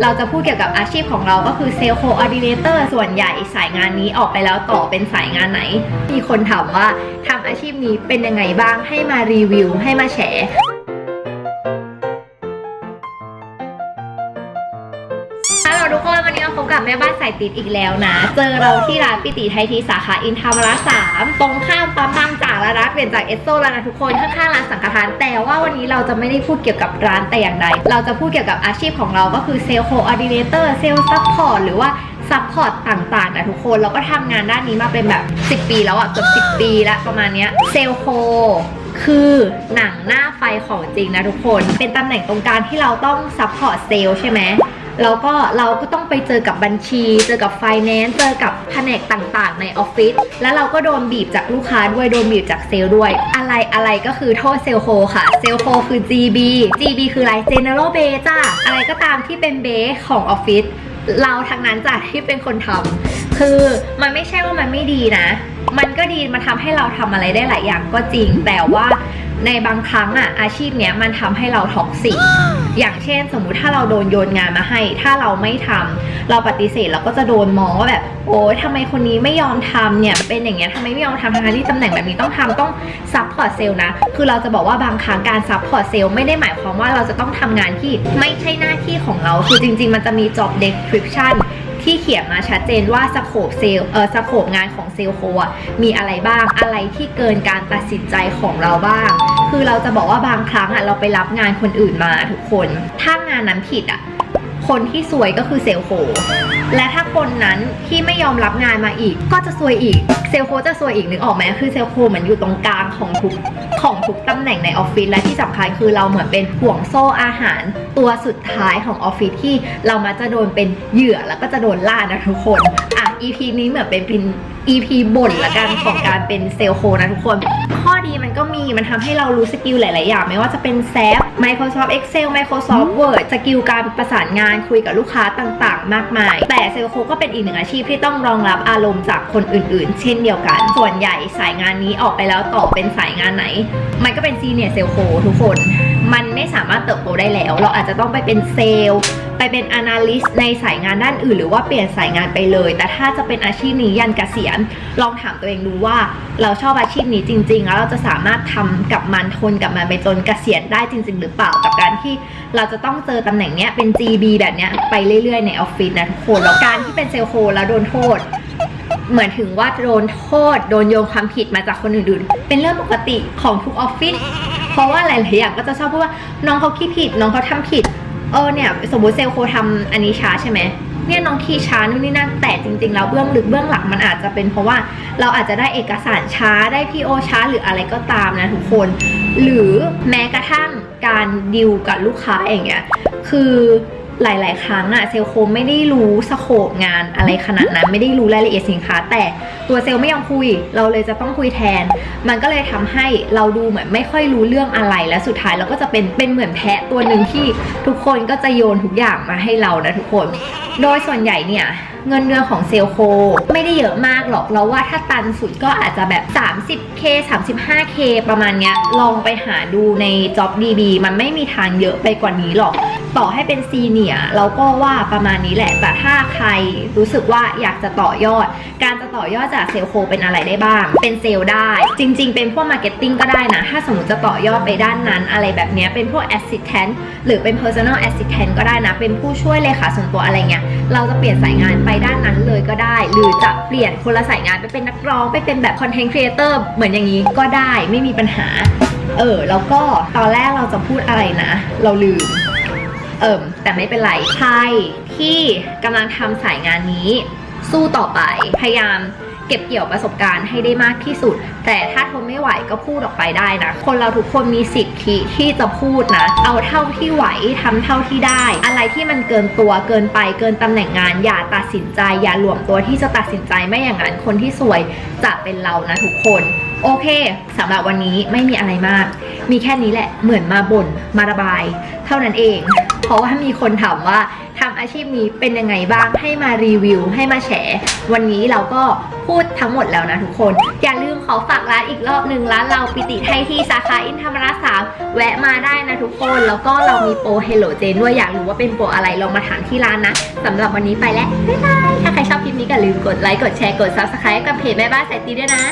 เราจะพูดเกี่ยวกับอาชีพของเราก็คือเซลล์โคออร์ดิเนเตอร์ส่วนใหญ่สายงานนี้ออกไปแล้วต่อเป็นสายงานไหน มีคนถามว่าทำอาชีพนี้เป็นยังไงบ้างให้มารีวิว ให้มาแชร์ พบกับแม่บ้านสายติดอีกแล้วนะ เจอเราที่ร้านปิติไทยทีสาขาอินทามระสามตรงข้ามปั๊มบางจากและร้านเปลี่ยนจากเอสโซแล้วนะทุกคนข้างๆร้านสังฆทาน แต่ว่าวันนี้เราจะไม่ได้พูดเกี่ยวกับร้านแต่อย่างใด เราจะพูดเกี่ยวกับอาชีพของเราก็คือเซลล์โคออร์ดิเนเตอร์เซลล์ซัพพอร์ตหรือว่าซัพพอร์ตต่างๆนะทุกคนเราก็ทำงานด้านนี้มาเป็นแบบ 10 ปีแล้วอะเกือบ10 ปีแล้วประมาณเนี้ยเซลล์โคคือหนังหน้าไฟของจริงนะทุกคน เป็นตำแหน่งตรงกลางที่เราต้องซัพพอร์ตเซลล์ใช่ไหม แล้วก็เราก็ต้องไปเจอกับบัญชี เจอกับไฟแนนซ์เจอกับแผนกต่างๆ ในออฟฟิศแล้วเราก็โดนบีบจากลูกค้าด้วยโดนบีบจากเซลล์ด้วย อะไรอะไรก็คือโทษเซลโคค่ะเซลโคคือ GB GB คืออะไร General b a จ้าอะไรก็ตามที่เป็นเบสของออฟฟิศเราทั้งนั้นจ้ะที่เป็นคนทำคือมันไม่ใช่ว่ามันไม่ดีนะ มันก็ดีมันทำให้เราทำอะไรได้หลายอย่างก็จริง แต่ว่า ในบางครั้งอะอาชีพเนี้ยมันทำให้เราท็อกซิกอย่างเช่น สมมุติถ้าเราโดนโยนงานมาให้ ถ้าเราไม่ทำเราปฏิเสธเราก็จะโดนมองว่าแบบโอ๊ยทำไมคนนี้ไม่ยอมทำเนี่ยเป็นอย่างเงี้ยทำไมไม่ยอมทำทั้งๆที่ตำแหน่งแบบนี้ต้องทำต้องซัพพอร์ตเซลล์นะคือเราจะบอกว่าบางครั้งการซัพพอร์ตเซลล์ไม่ได้หมายความว่าเราจะต้องทำงานที่ไม่ใช่หน้าที่ของเราคือจริง ๆ มันจะมี job description ที่เขียนมาชัดเจนว่าสโคปเซล์เออสโคปงานของเซลโคอะมีอะไรบ้างอะไรที่เกินการตัดสินใจของเราบ้าง คือเราจะบอกว่าบางครั้งอะเราไปรับงานคนอื่นมาทุกคน ถ้างานนั้นผิดอะ คนที่ซวยก็คือเซลโค และถ้าคนนั้นที่ไม่ยอมรับงานมาอีก ก็จะซวยอีก เซลโคจะซวยอีกนึกออกไหมคือเซลโคเหมือนอยู่ตรงกลางของทุกของทุกตำแหน่งในออฟฟิศและที่สำคัญคือเราเหมือนเป็นห่วงโซ่อาหาร ตัวสุดท้ายของออฟฟิศที่เรามาจะโดนเป็นเหยื่อแล้วก็จะโดนล่านะทุกคนอะ EP นี้เหมือนเป็นเป็น EP บ่นละกันของการเป็นเซลโคนะทุกคน ข้อดีมัน ก็มีมันทำให้เรารู้สกิลหลาย ๆ อย่าง ไม่ว่าจะเป็นแซฟ Microsoft Excel Microsoft Word สกิลการประสานงานคุยกับลูกค้าต่าง ๆ มากมาย แต่เซลล์โคก็เป็นอีกหนึ่งอาชีพที่ต้องรองรับอารมณ์จากคนอื่น ๆ เช่นเดียวกัน ส่วนใหญ่สายงานนี้ออกไปแล้วต่อเป็นสายงานไหน มันก็เป็นซีเนียร์เซลล์โคทุกคน มันไม่สามารถเติบโตได้แล้ว เราอาจจะต้องไปเป็นเซลล์ไปเป็น analyst ในสายงานด้านอื่น หรือว่าเปลี่ยนสายงานไปเลย แต่ถ้าจะเป็นอาชีพนี้ยันเกษียณ ลองถามตัวเองดูว่า เราชอบอาชีพนี้จริง ๆ แล้วเราจะสามารถทำกับมันทนกับมันไปจนเกษียณได้จริง ๆ หรือเปล่ากับการที่เราจะต้องเจอตำแหน่งเนี้ยเป็น GB แบบเนี้ยไปเรื่อยๆในออฟฟิศนะทุกคนแล้วการที่เป็นเซลล์โคแล้วโดนโทษเหมือนถึงว่าโดนโทษ โดนโยงความผิดมาจากคนอื่นๆ เป็นเรื่องปกติของทุกออฟฟิศ เพราะว่าหลายๆอย่างก็จะชอบพูดว่าน้องเขาคิดผิด น้องเขาทำผิด เออเนี่ย สมมติเซลโคทำอันนี้ช้าใช่ไหมเนี่ยน้องขี้ช้านู่นนี่นั่นแต่จริงๆแล้วเบื้องลึกเบื้องหลังมันอาจจะเป็นเพราะว่าเราอาจจะได้เอกสารช้าได้พีโอช้าหรืออะไรก็ตามนะทุกคน หรือแม้กระทั่งการดิวกับลูกค้าอย่างเงี้ยคือ หลาย ๆ ครั้งอะเซลล์โคไม่ได้รู้สโคปงานอะไรขนาดนั้น ไม่ได้รู้รายละเอียดสินค้า แต่ตัวเซลล์ไม่ยอมคุย เราเลยจะต้องคุยแทน มันก็เลยทำให้เราดูเหมือนไม่ค่อยรู้เรื่องอะไรและสุดท้ายเราก็จะเป็นเป็นเหมือนแพะตัวหนึ่งที่ทุกคนก็จะโยนทุกอย่างมาให้เรานะทุกคนโดยส่วนใหญ่เนี่ยเงินเดือนของเซลโค ไม่ได้เยอะมากหรอกเราว่าถ้าตันสุดก็อาจจะแบบ 30k 35k ประมาณเนี้ย ลองไปหาดูใน Job DB มันไม่มีทางเยอะไปกว่านี้หรอก ต่อให้เป็นซีเนียเราก็ว่าประมาณนี้แหละ แต่ถ้าใครรู้สึกว่าอยากจะต่อยอด การจะต่อยอดจากเซลโคเป็นอะไรได้บ้าง เป็นเซลได้ จริง ๆ เป็นพวกมาร์เก็ตติ้งก็ได้นะ ถ้าสมมติจะต่อยอดไปด้านนั้น อะไรแบบเนี้ยเป็นพวก assistant หรือเป็น personal assistant ก็ได้นะ เป็นผู้ช่วยเลขาส่วนตัวอะไรเงี้ยเราจะเปลี่ยนสายงานไปด้านนั้นเลยก็ได้ หรือจะเปลี่ยนคนละสายงานไปเป็นนักร้องไปเป็นแบบคอนเทนต์ครีเอเตอร์เหมือนอย่างนี้ก็ได้ไม่มีปัญหา เออแล้วก็ตอนแรกเราจะพูดอะไรนะ เราลืมเอิมแต่ไม่เป็นไรใครที่กำลังทำสายงานนี้ สู้ต่อไปพยายาม ก็บเกี่ยวประสบการณ์ให้ได้มากที่สุด แต่ถ้าทนไม่ไหวก็พูดออกไปได้นะ คนเราทุกคนมีสิทธิที่จะพูดนะ เอาเท่าที่ไหวทำเท่าที่ได้ อะไรที่มันเกินตัวเกินไปเกินตำแหน่งงาน อย่าตัดสินใจ อย่าหลวมตัวที่จะตัดสินใจไม่อย่างนั้นคนที่สวยจะเป็นเรานะทุกคนโอเคสำหรับวันนี้ไม่มีอะไรมาก มีแค่นี้แหละเหมือนมาบ่นมาระบาย เท่านั้นเอง เพราะว่ามีคนถามว่า ทำอาชีพนี้เป็นยังไงบ้างให้มารีวิว ให้มาแชร์วันนี้เราก็พูดทั้งหมดแล้วนะทุกคน อย่าลืมขอฝากร้านอีกรอบหนึ่งร้านเราปิติไทยที่สาขาอินธรรมระสามแวะมาได้นะทุกคน แล้วก็เรามีโปรเฮลโลเจนด้วยอยากรู้ว่าเป็นโปรอะไรลองมาถามที่ร้านนะสำหรับวันนี้ไปแล้วบ๊ายบายถ้าใครชอบคลิปนี้ก็อย่าลืมกดไลค์กดแชร์กด subscribe กับเพจแม่บ้านสายตีด้วยนะ